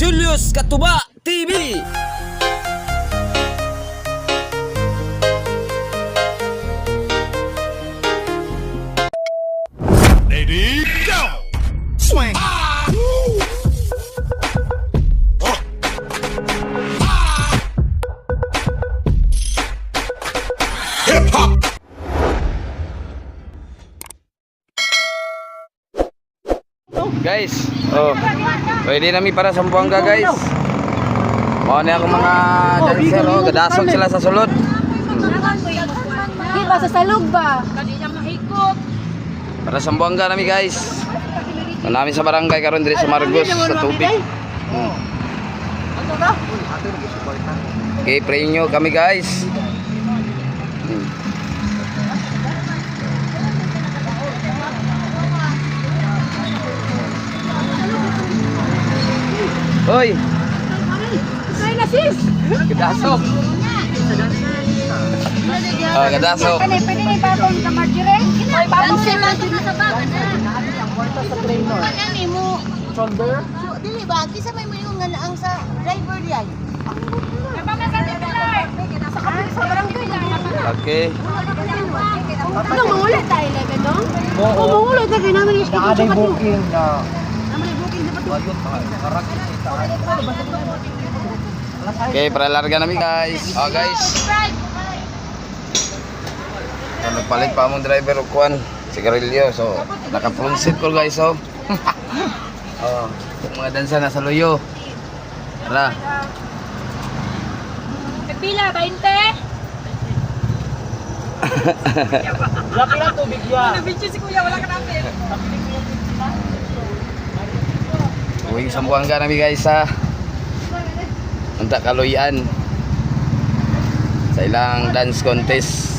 Julius Katuba TV. Lady, go! Swing! Hip hop! Guys, oh. Pwede nami para sa Buanga guys. Mao na ako mga dancer oh, gadasog sila sa sulod. Di ba sa salog ba? Para sa Buanga nami guys. Manami sa barangay karon diri sa Margos sa tubig. Hmm. Okay, pray nyo kami guys. Hoy, Ay na sis! gadasog. Ah, gadasog. Kani, pwede ni babong ka Marjorie? Ay, babong si Marjorie sa baga na. Kanami mo. Shoulder? Dili ba? Kisa may mga nga naang sa driver. Sa sa lang. Okay. Ano, mangulit tayo, Lebe, no? Oo. mangulit tayo. Naman yung schedule sa booking na. Naman yung booking sa Okay, para larga namin guys. Oh guys. So, nagpalit pa among driver og kuan, sigarilyo. So, naka front seat ko guys oh. oh, yung mga dansa na sa luyo. Tara. Pila, 20? Uwing sa Buanga namin guys sa Unta Kaloyan. Sa ilang dance contest.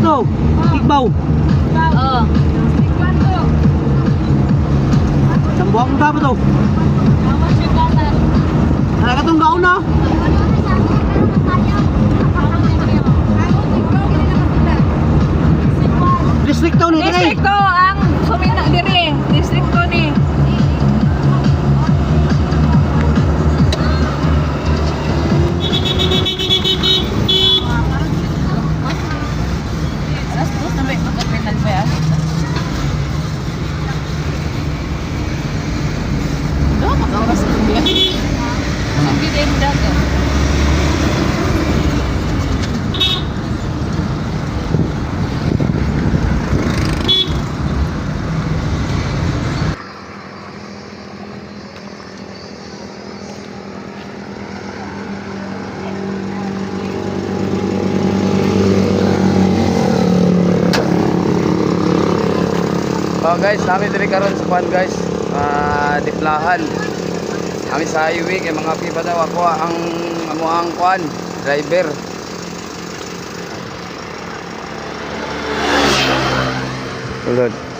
Kato, igbaw. Oo. Kwento? Sambuang ba ba to? Ano katong gaon na? Distrito ni Kay. Distrikto ang guys, kami diri karon sa kuan guys. Ah, diplahan. Kami sa highway kay mga pipa daw ako ang amo ang kuan, driver. Ulod.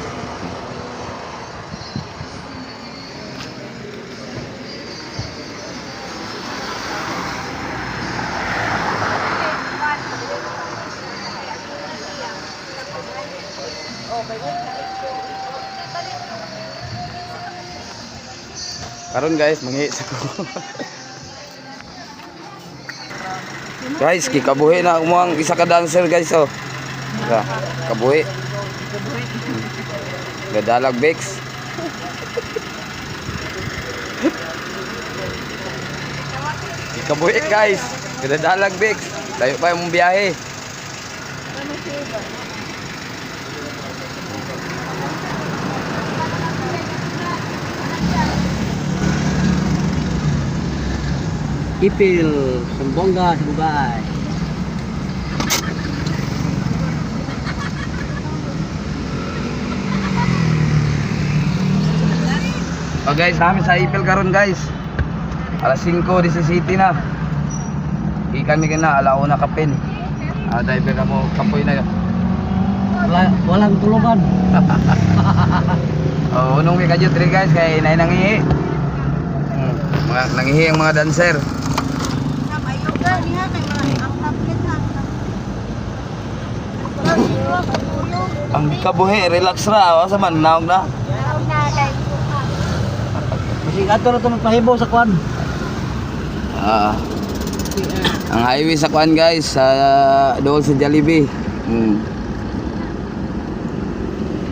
Karon guys, manghi sa ko. guys, kikabuhi na mo ang isa ka dancer guys oh. Ka, kabuhi. Gadalag Bex. Kikabuhi guys. Gadalag Bex. Layo pa yung biyahe. Ipil, Sambonga, Sibugay. Oh guys, namin sa Ipil karon guys. Alas 5:17 na. Ikan mi na alauna kapin. Ah, dahil ka mo kapoy na. Wala, walang tulugan. Oh, unong mi kadyo tri guys kay inay nangihi. Hmm, mga nangihi ang mga dancer. Ayaw ka, niya kay mga ang tablet na. Ang kabuhi, relax ra. Asa man naog na. Ayaw na kay Kasi ato na ito magpahibaw sa kwan. Ah. ang highway sa kuan guys, sa doon sa Jollibee. Hmm.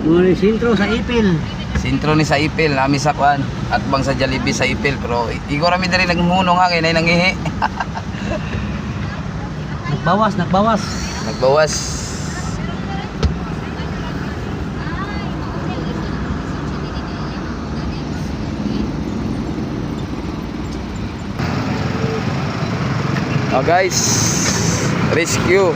Mga sintro sa Ipil. Sintro ni sa Ipil, nami sa kuan at bang sa Jollibee sa Ipil pero igor mi diri nagmunong ha kay nay nangihi. Nagbawas, nagbawas. Nagbawas. Oh guys, rescue.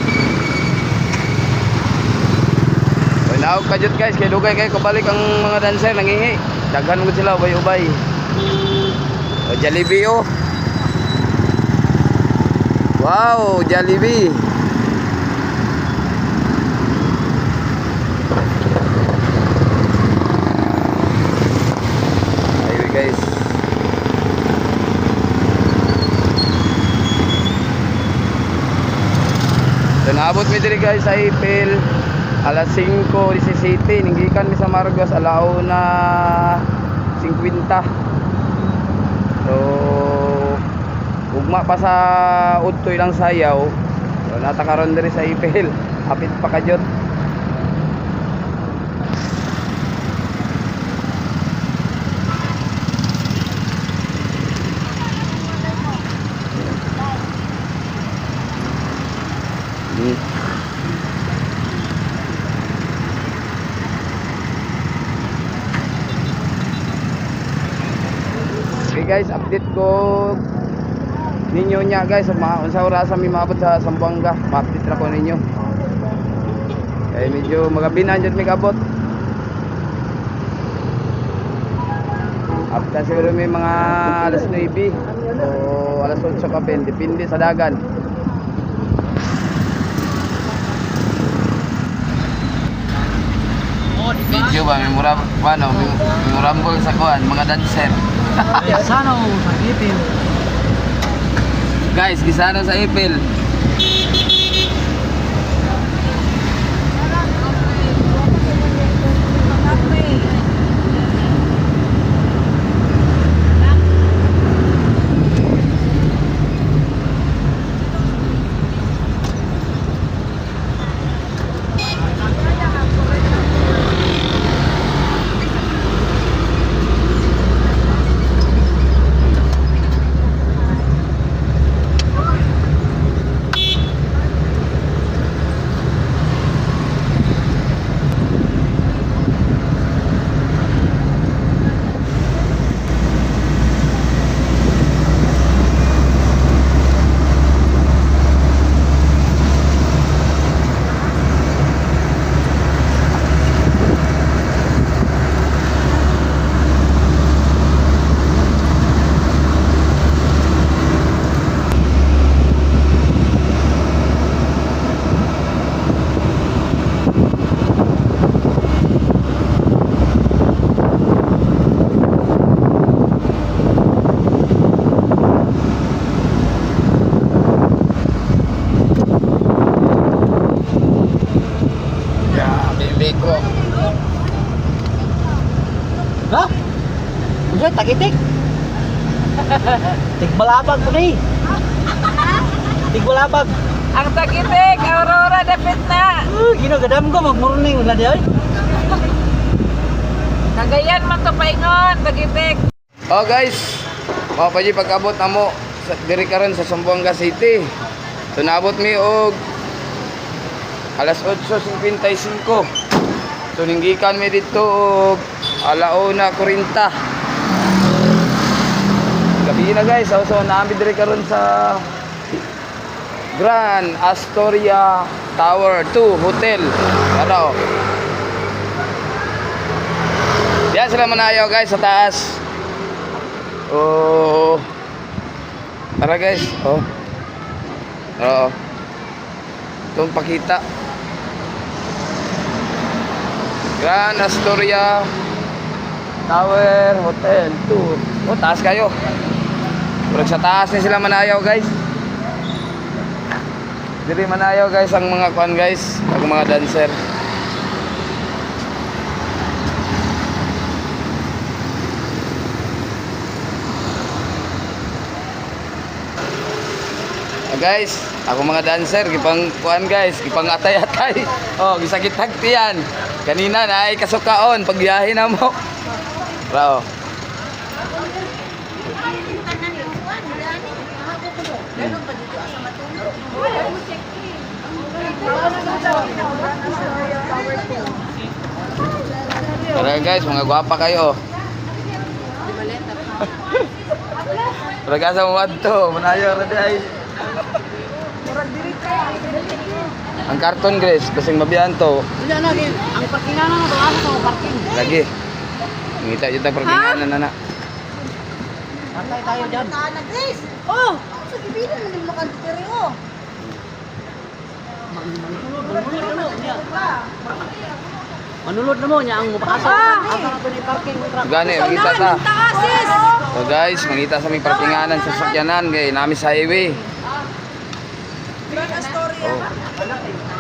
Naog kajut guys, kay dugay kay kabalik ang mga dancer nangihi. Daghan mo sila ubay-ubay. O Jollibee oh. Wow, Jollibee. Ayun guys. So naabot mi diri guys sa Ipil alas 5:17 ninggikan mi sa Marcos alauna 50. So ugma pa sa udtoy lang sayaw. So natakaron diri sa Ipil. Hapit pa kadyot. Guys, update ko ninyo niya guys sa mga unsa oras mi maabot sa Sambuanga. Ma-update ra ko ninyo. Kaya medyo magabinan jud mi kabot. After siguro may mga alas 9 o alas 8 ka pen, depende sa dagan. Video ba ano memorable sa kuan mga dancer. Sano sa Ipil. Guys, gisano sa Ipil. Usa takitik. Tigbalabag ko ni. Tigbalabag. Ang tagitik, Aurora dapit na. Uh, ginagadam ko magmurning na diay. Kagayan man to paingon, tagitik. Oh guys, mao pa di pag-abot namo sa diri karon sa Zamboanga City. So naabot mi og alas 8.55. So ninggikan mi dito og alauna 40. Gabi na guys, so, so naami dire karon sa Grand Astoria Tower 2 Hotel. Ano? Yan sila manayaw guys sa taas. Oh. Tara guys. Oh. Oo. Itong pakita. Grand Astoria Tower Hotel 2. Oh, taas kayo. Purag sa taas ni sila manayaw guys. Diri manayaw guys ang mga kwan guys, ang mga dancer. Ah, guys, ako mga dancer, gipang kuan guys, gipang atay-atay. Oh, gisakit hagtian. Kanina na ay kasukaon pagbiyahe na mo. Rao. Tara guys, mga gwapa kayo. Pragasa mo adto, manayo ra di ay. Ang karton guys, kasing mabiyan to. Wala na, Gil. Ang parkingan na asa sa parking. Lagi. Ngita yung tayo parkinganan na na. Antay tayo Grace. Oh, sa ibilan mo yung makantiri, oh. Manulod na mo niya ang mo truck. Gani, makita ta. So guys, mangita sa may parkinganan sa sakyanan kay nami sa highway. Grand Astoria.